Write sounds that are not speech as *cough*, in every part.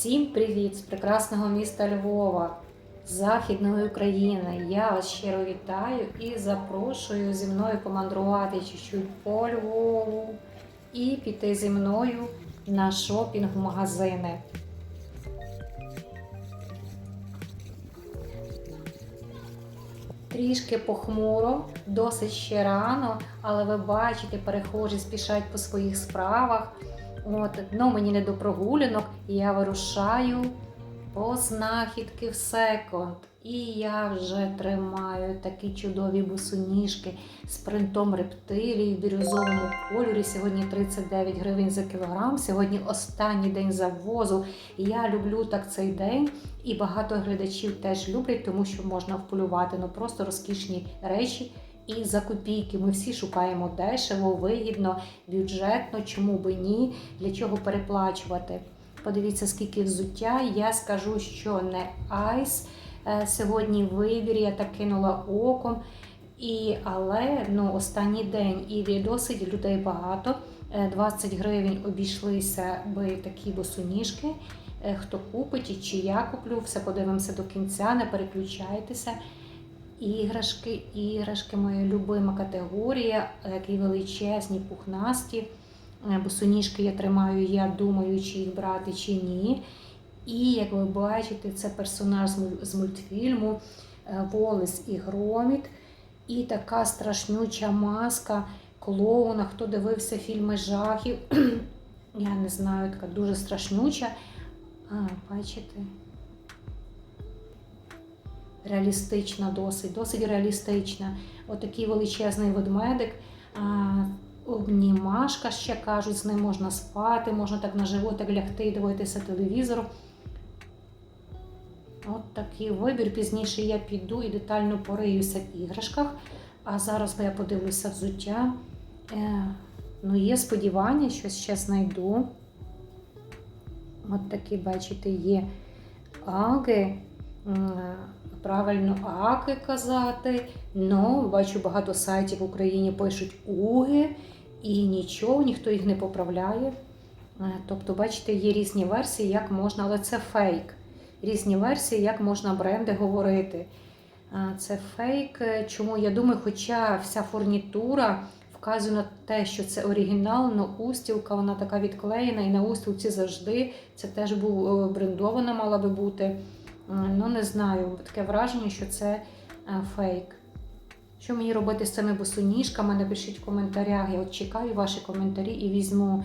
Всім привіт з прекрасного міста Львова, Західної України. Я вас щиро вітаю і запрошую зі мною помандрувати чуть-чуть по Львову і піти зі мною на шопінг-магазини. Трішки похмуро, досить ще рано, але ви бачите, перехожі спішать по своїх справах. От, ну мені не до прогулянок, і я вирушаю по знахідки в секонд. І я вже тримаю такі чудові босоніжки з принтом рептилії в бірюзовому кольорі. Сьогодні 39 гривень за кілограм. Сьогодні останній день завозу. Я люблю так цей день, і багато глядачів теж люблять, тому що можна вполювати ну просто розкішні речі. І за копійки ми всі шукаємо дешево, вигідно, бюджетно, чому би ні, для чого переплачувати. Подивіться, скільки взуття. Я скажу, що не айс. Е, Сьогодні вибір, я так кинула оком. І, але ну, останній день і досить людей багато. Е, 20 гривень обійшлися би такі босоніжки. Е, Хто купить і чи я куплю, все подивимося до кінця, не переключайтеся. Іграшки, іграшки, моя любима категорія, такі величезні, пухнасті. Е, Босоніжки я тримаю, я думаю, чи їх брати, чи ні. І як ви бачите, це персонаж з мультфільму е, Волес і Громіт. І така страшнюча маска клоуна. Хто дивився фільми жахів? *clears throat* Я не знаю, така дуже страшнюча. А, бачите? Реалістична досить, досить реалістична. Отакий величезний ведмедик. Обнімашка, ще кажуть, з ним можна спати, можна так на животик лягти і дивитися телевізор. От такий вибір. Пізніше я піду і детально пориюся в іграшках. А зараз я подивлюся взуття. Е, ну, є сподівання, що ще знайду. От такі, бачите, є аги. Правильно аки казати. Ну, бачу, багато сайтів в Україні пишуть уги, і нічого, ніхто їх не поправляє. Е, Тобто, бачите, є різні версії, як можна, але це фейк. Різні версії, як можна бренди говорити. Е, Це фейк. Е, Чому я думаю, хоча вся фурнітура вказує на те, що це оригінал, але устілка вона така відклеєна, і на устілці завжди це теж був брендована, мала би бути. Е, Ну, не знаю, таке враження, що це е, фейк. Що мені робити з цими босоніжками? Напишіть в коментарях. Я от чекаю ваші коментарі і візьму.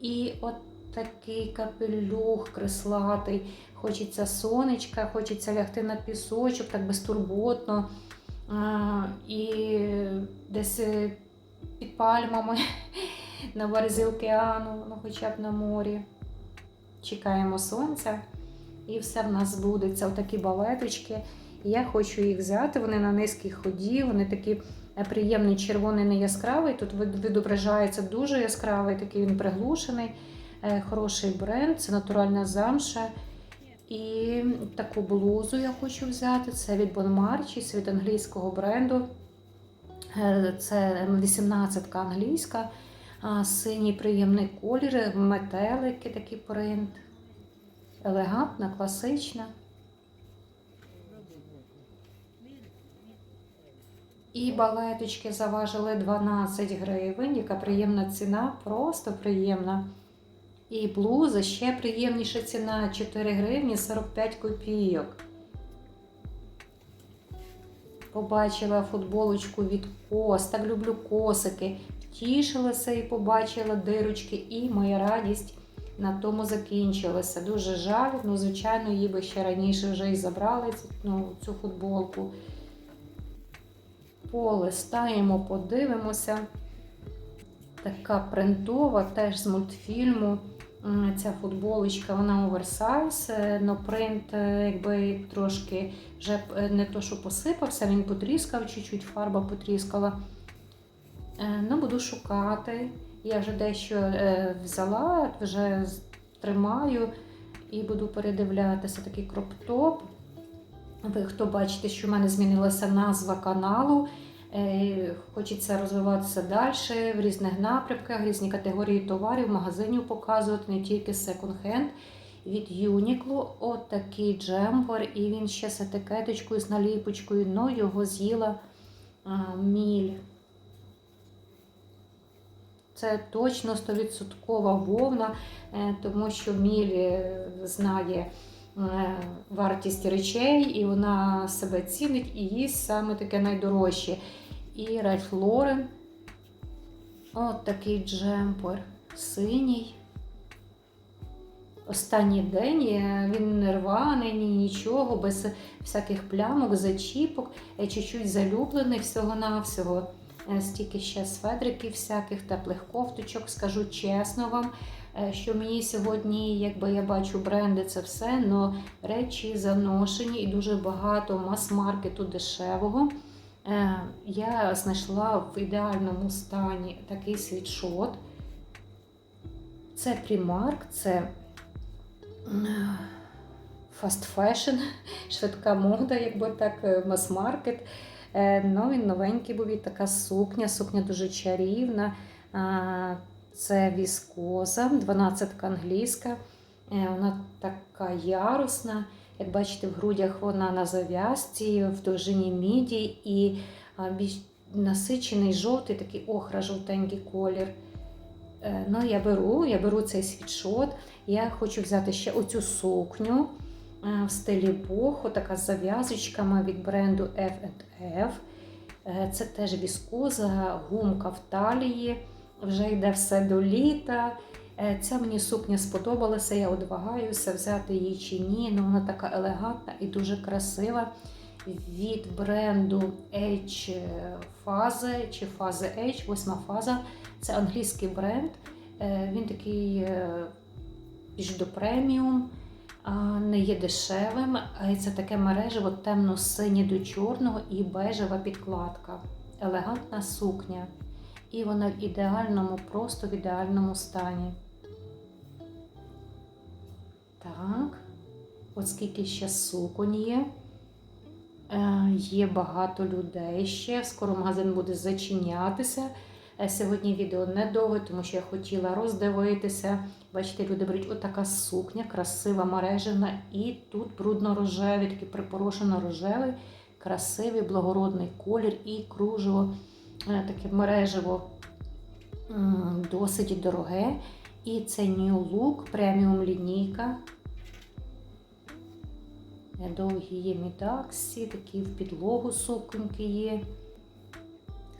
І от такий капелюх креслатий. Хочеться сонечка, хочеться лягти на пісочок, так безтурботно. А, і десь е, під пальмами *laughs* на березі океану, ну хоча б на морі. Чекаємо сонця. І все в нас збудеться. Отакі балеточки. Я хочу їх взяти. Вони на низькій ході, вони такі е, приємний, червоний, не яскравий. Тут відображається дуже яскравий, такий він приглушений, Е, хороший бренд, це натуральна замша. І таку блузу я хочу взяти. Це від Bon Marchis, від англійського бренду. Е, Це 18 англійська, синій приємний колір, метелики, такий принт. Елегантна, класична. І балеточки заважили 12 гривень, яка приємна ціна, просто приємна. І блуза ще приємніша ціна 4 гривні 45 копійок. Побачила футболочку від кос, так люблю косики. Втішилася і побачила дирочки, і моя радість на тому закінчилася. Дуже жаль. Ну, звичайно, її би ще раніше вже і забрали ну, цю футболку. Полистаємо, подивимося. Така принтова, теж з мультфільму. Ця футболочка, вона оверсайз, але принт е, якби трошки вже е, не то, що посипався, він потріскав, чуть-чуть фарба потріскала. Е, Ну, буду шукати. Я вже дещо е, взяла, вже тримаю і буду передивлятися такий кроп-топ. Ви хто бачите, що в мене змінилася назва каналу. Е, Хочеться розвиватися далі в різних напрямках, різні категорії товарів, магазинів показувати, не тільки секонд-хенд. від Uniqlo. От такий джемпер, і він ще з етикеточкою, з наліпочкою, но його з'їла міль. Це точно 100% вовна, е, тому що міль е, знає е, вартість речей, і вона себе цінить і їсть саме таке найдорожче. І Ральф Лорен. От такий джемпер синій. Останній день він не рваний, ні нічого, без всяких плямок, зачіпок, чуть-чуть залюблений всього-навсього. Е, Стільки ще светриків, всяких теплих кофточок. Скажу чесно вам, е, що мені сьогодні, якби я бачу бренди, це все, але речі заношені і дуже багато мас-маркету дешевого. Е, Я знайшла в ідеальному стані такий світшот. Це Primark, це фаст фешн, *laughs* швидка мода, якби так, мас-маркет. Е, Ну, він новенький був і така сукня. Сукня дуже чарівна. Це віскоза, 12 англійська. Е, Вона така ярусна. Як бачите, в грудях вона на зав'язці, в довжині міді і насичений жовтий, такий охра жовтенький колір. Е, Ну, я беру, я беру цей світшот. Я хочу взяти ще оцю сукню в стилі бохо, така з зав'язочками від бренду F&F. Е, Це теж віскоза, гумка в талії. Вже йде все до літа. Е, Ця мені сукня сподобалася, я от вагаюся, взяти її чи ні. Ну, вона така елегантна і дуже красива. Від бренду H фази чи фази H, восьма фаза. Це англійський бренд. Е, Він такий е, більш до преміум, не є дешевим. Це таке мережево темно-синє до чорного і бежева підкладка. Елегантна сукня. І вона в ідеальному, просто в ідеальному стані. Так, от скільки ще суконь є. Е, Є багато людей ще. Скоро магазин буде зачинятися. Е, Сьогодні відео недовге, тому що я хотіла роздивитися. Бачите, люди беруть отака сукня, красива мережена, і тут брудно-рожевий, такий припорошено-рожевий, красивий, благородний колір і кружево, е, таке мережево досить дороге. І це New Look, преміум лінійка. Е, Довгі є мідаксі, такі в підлогу суконьки є.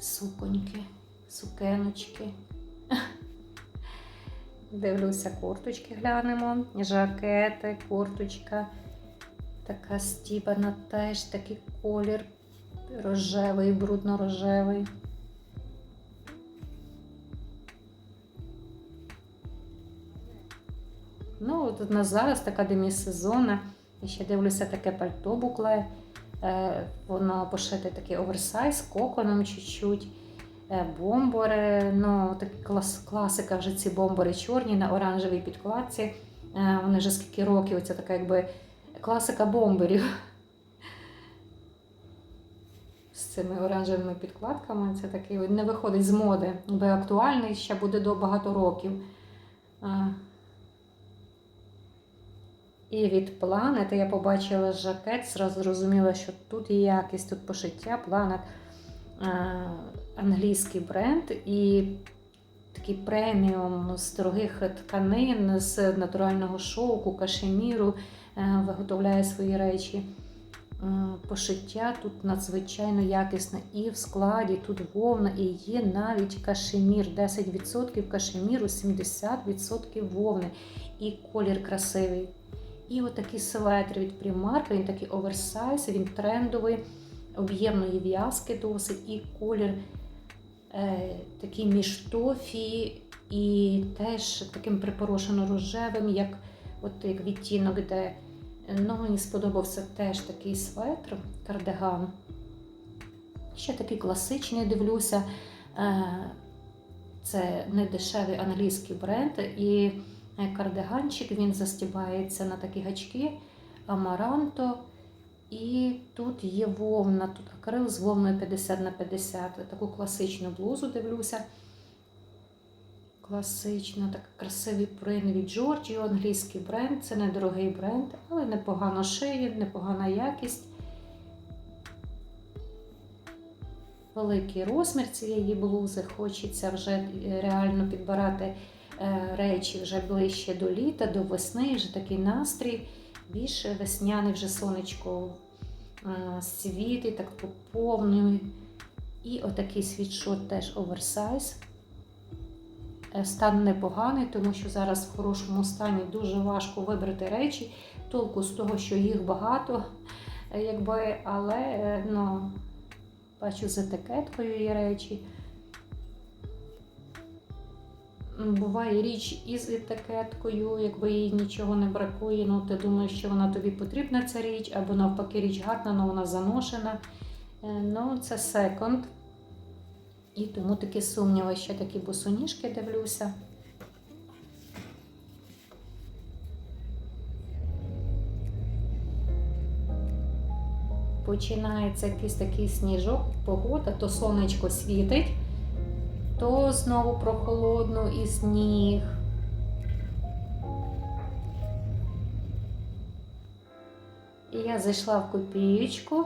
Суконьки, сукеночки. *laughs* Дивлюся, курточки глянемо. Жакети, курточка. Така стібана теж такий колір рожевий, брудно-рожевий. Ну, от на зараз така демісезонна. Я ще дивлюся таке пальто букле. Воно пошите такий оверсайз, коконом чуть-чуть. Е, Бомбори, ну так клас, класика вже ці бомбори чорні на оранжевій підкладці. Е, Вони вже скільки років, це така якби класика бомберів. З цими оранжевими підкладками. Це такий не виходить з моди, бо актуальний ще буде до багато років. Е, І від Planet я побачила жакет, зразу зрозуміла, що тут є якість, тут пошиття е, англійський бренд і такий преміум з дорогих тканин, з натурального шовку, кашеміру е, виготовляє свої речі. Е, Пошиття тут надзвичайно якісне і в складі, тут вовна, і є навіть кашемір. 10% кашеміру, 70% вовни. І колір красивий. І отакий светр від Primark, він такий оверсайз, він трендовий, об'ємної в'язки досить, і колір такий між тофі і теж таким припорошено рожевим, як, от, як відтінок, де ну, мені сподобався теж такий светр, кардиган. Ще такий класичний дивлюся. Е, це не дешевий англійський бренд. І Е, кардиганчик, він застібається на такі гачки, амаранто. І тут є вовна, тут акрил з вовною 50 на 50. Таку класичну блузу дивлюся. Класично, так красивий принт від Giorgio, англійський бренд. Це недорогий бренд, але непогано шиє, непогана якість. Великий розмір цієї блузи. Хочеться вже е, реально підбирати е, речі вже ближче до літа, до весни, вже такий настрій. Більше весняний вже сонечко е, світить, так поповнює. І отакий світшот теж оверсайз. Е, Стан непоганий, тому що зараз в хорошому стані дуже важко вибрати речі. Толку з того, що їх багато, якби, але е, ну, бачу з етикеткою є речі. Буває річ із етикеткою, якби їй нічого не бракує, ну ти думаєш, що вона тобі потрібна ця річ, або навпаки річ гарна, але вона заношена. Е, Ну, це секонд. І тому такі сумніви, ще такі босоніжки дивлюся. Починається якийсь такий сніжок, погода, то сонечко світить, то знову прохолодно і сніг. І я зайшла в копієчку.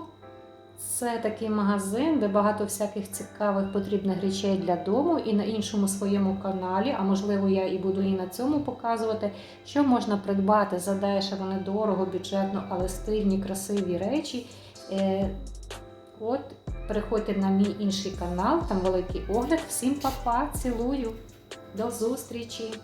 Це такий магазин, де багато всяких цікавих потрібних речей для дому і на іншому своєму каналі, а можливо, я і буду і на цьому показувати, що можна придбати за дешево, недорого, бюджетно, але стильні, красиві речі. От, переходьте на мій інший канал, там великий огляд. Всім па-па, цілую, до зустрічі!